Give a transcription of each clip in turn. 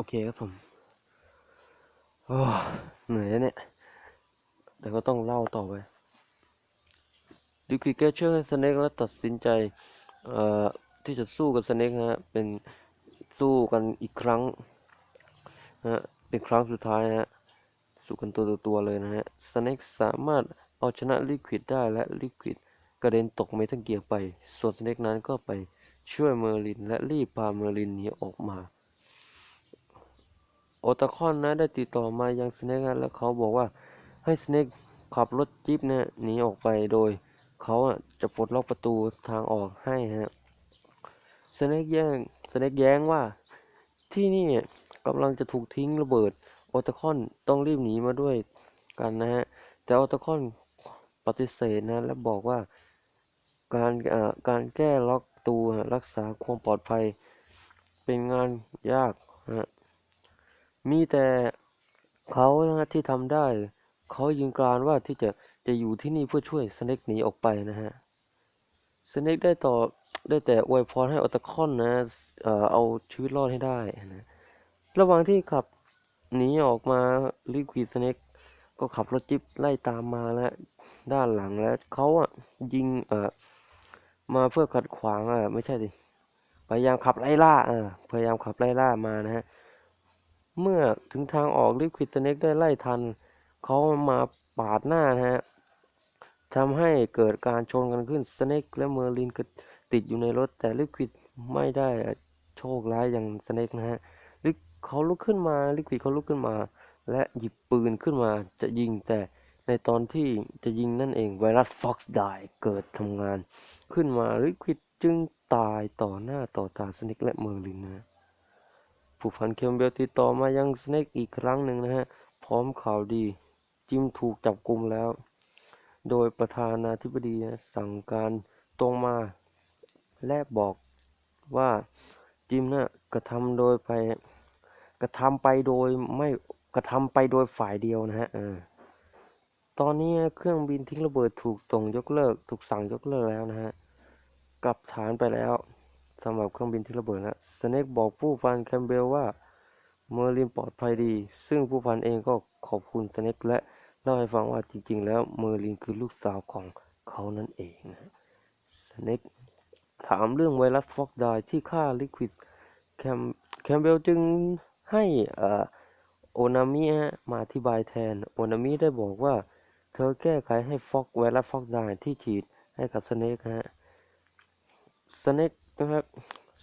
โอเคครับผมโอ้เหนื่อยแล้วเนี่ย แต่ก็ต้องเล่าต่อไปดิคิเกเชอร์ให้สเน็กแล้วตัดสินใจเอ่อที่จะสู้กับสเน็กฮะ เป็นสู้กันอีกครั้งฮะเป็นครั้งสุดท้ายฮะ สู้กันตัวต่อตัวเลยนะฮะสเน็กสามารถเอาชนะลิควิดได้และลิควิดกระเด็นตกเมทัลเกียร์ไป ส่วนสเน็กนั้นก็ไปช่วยเมอร์ลินและรีบพาเมอร์ลินหนีออกมา โอตาคอนนะได้ติดต่อมายังสเน็กและเขาบอกว่าให้สเน็กขับรถจิ๊บเนี่ยหนีออกไปโดยเขาจะปลดล็อกประตูทางออกให้ฮะสเน็กแย้งสเน็กแย้งว่าที่นี่กำลังจะถูกทิ้งระเบิดโอตาคอนต้องรีบหนีมาด้วยกันนะฮะแต่โอตาคอนปฏิเสธนะและบอกว่าการการแก้ล็อกตัวรักษาความปลอดภัยเป็นงานยากนะ มีแต่เขานะที่ทำได้ เขายืนกรานว่าที่จะจะอยู่ที่นี่เพื่อช่วยสเน็กหนีออกไปนะฮะสเน็กได้ต่อได้แต่อวยพรให้ออตคอนนะเอ่อเอาชีวิตรอดให้ได้นะระหว่างที่ขับหนีออกมาลิควิดสเน็กก็ขับรถจิ๊บไล่ตามมาแล้วด้านหลังแล้วเขาอะยิงเอ่อมาเพื่อขัดขวางอะไม่ใช่ดิพยายามขับไล่ล่าเออพยายามขับไล่ล่ามานะฮะ เมื่อถึงทางออกลิควิดสเน็กได้ไล่ทัน เขามาปาดหน้านะฮะทำให้เกิดการชนกันขึ้นสเน็กและเมอร์ลินก็ติดอยู่ในรถ แต่ลิควิดไม่ได้โชคร้ายอย่างสเน็กนะฮะลิเขาลุกขึ้นมาลิควิดเขาลุกขึ้นมา และหยิบปืนขึ้นมาจะยิงแต่ในตอนที่จะยิงนั่นเองไวรัสฟ็อกซ์ได้เกิดทำงาน ขึ้นมาลิควิดจึงตายต่อหน้าต่อตาสเน็กและเมอร์ลินนะ ผู้พันเคมเบลติดต่อมายังสเน็กอีกครั้งหนึ่งนะฮะ พร้อมข่าวดี จิมถูกจับกลุมแล้ว โดยประธานาธิบดีสั่งการตรงมาและบอกว่าจิมนะ่ะกระทำโดยไปกระทำไปโดยไม่กระทำไปโดยฝ่ายเดียวนะฮะตอนนี้เครื่องบินทิ้งระเบิดถูกส่งยกเลิก ถูกสั่งยกเลิกแล้วนะฮะกลับฐานไปแล้ว สำหรับเครื่องบินทิ้งระเบิดนะสเน็กบอกผู้พันแคมเบลว่าเมอร์ลินปลอดภัยดี ซึ่งผู้พันเองก็ขอบคุณสเน็กและเล่าให้ฟังว่าจริง ๆ แล้วเมอร์ลินคือลูกสาวของเขานั่นเองนะสเน็กถามเรื่องไวรัสฟอกไดที่ฆ่าลิควิดแคมแคมเบลจึงให้โอนามิมาอธิบายแทน โอนามิได้บอกว่า เธอแก้ไขให้ฟอกไวรัสฟอกไดที่ฉีดให้กับสเน็กฮะ สเน็ก นะครับ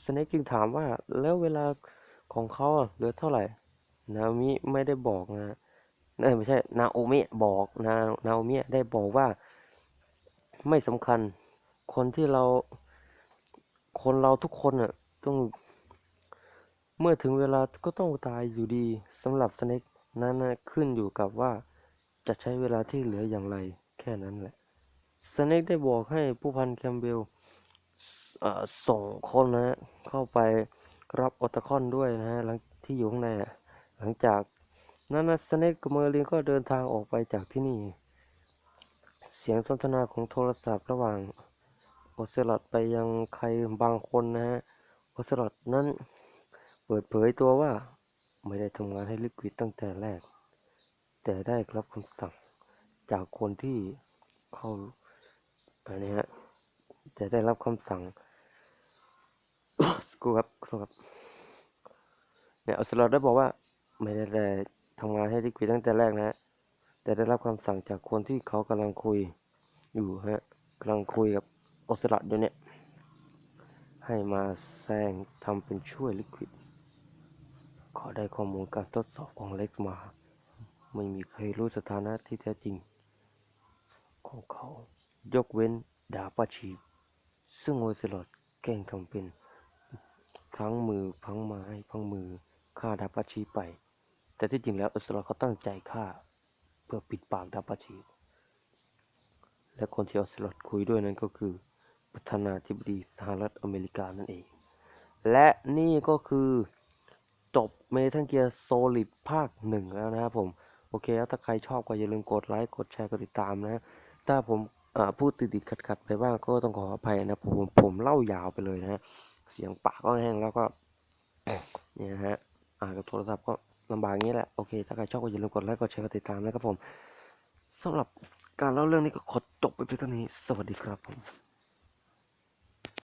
สเน็กจึงถามว่าแล้วเวลาของเขาเหลือเท่าไหร่ นามิไม่ได้บอกนะไม่ใช่นาโอมิบอกนานาโอมิได้บอกว่า ไม่สำคัญ คนที่เรา คนเราทุกคนอะต้องเมื่อถึงเวลาก็ต้องตายอยู่ดีสำหรับสเน็กนั้นขึ้นอยู่กับว่าจะใช้เวลาที่เหลืออย่างไร แค่นั้นแหละสเน็กได้บอกให้ผู้พันแคมเบล ส่งคนนะเข้าไปรับออตคอนด้วยนะฮะหลังที่อยู่ข้างในหลังจากนั้นสเน็กกับเมอร์ลินก็เดินทางออกไปจากที่นี่ เสียงสนทนาของโทรศัพท์ระหว่างโอเซลอดไปยังใครบางคนนะฮะโอเซลอดนั้นเปิดเผยตัวว่าไม่ได้ทำงานให้ลิควิดตั้งแต่แรก แต่ได้รับคำสั่งจากคนที่เข้าอันนี้ฮะแต่ได้รับคำสั่ง กูครับครับเนี่ยอัสลอดได้บอกว่า ไม่ได้แต่ทำงานให้ลิควิดตั้งแต่แรกนะฮะแต่ได้รับคำสั่งจากคนที่เขากำลังคุยอยู่ฮะกำลังคุยกับออสลัดอยู่เนี่ย ให้มาแซงทำเป็นช่วยลิควิดขาได้ข้อมูลการทดสอบของเล็กมา ไม่มีใครรู้สถานะที่แท้จริง ของเขายกเว้นดาปาชี ซึ่งโอเซลอดแกล้งทำเป็น พังมือพังไม้พังมือฆ่าดาปาชีไป แต่ที่จริงแล้วอเซลอดเขาตั้งใจฆ่า เพื่อปิดปากดาปาชีและคนที่อเซลอดคุยด้วยนั้นก็คือประธานาธิบดีสหรัฐอเมริกานั่นเอง และนี่ก็คือจบเมทัลเกียร์โซลิดภาคหนึ่งแล้วนะครับผม โอเคแล้วถ้าใครชอบก็อย่าลืมกดไลค์กดแชร์กดติดตามนะ ถ้าผมพูดติดติดขัดขัดไปบ้างก็ต้องขออภัยนะผมผมเล่ายาวไปเลยนะ เสียงปากก็แห้งแล้วก็เนี่ยฮะอ่านกับโทรศัพท์ก็ลำบากงี้แหละ โอเค ถ้าใครชอบก็อย่าลืมกดไลค์กดแชร์กดติดตามนะครับผมสำหรับการเล่าเรื่องนี้ก็ขอจบไปเพียงเท่านี้ สวัสดีครับผม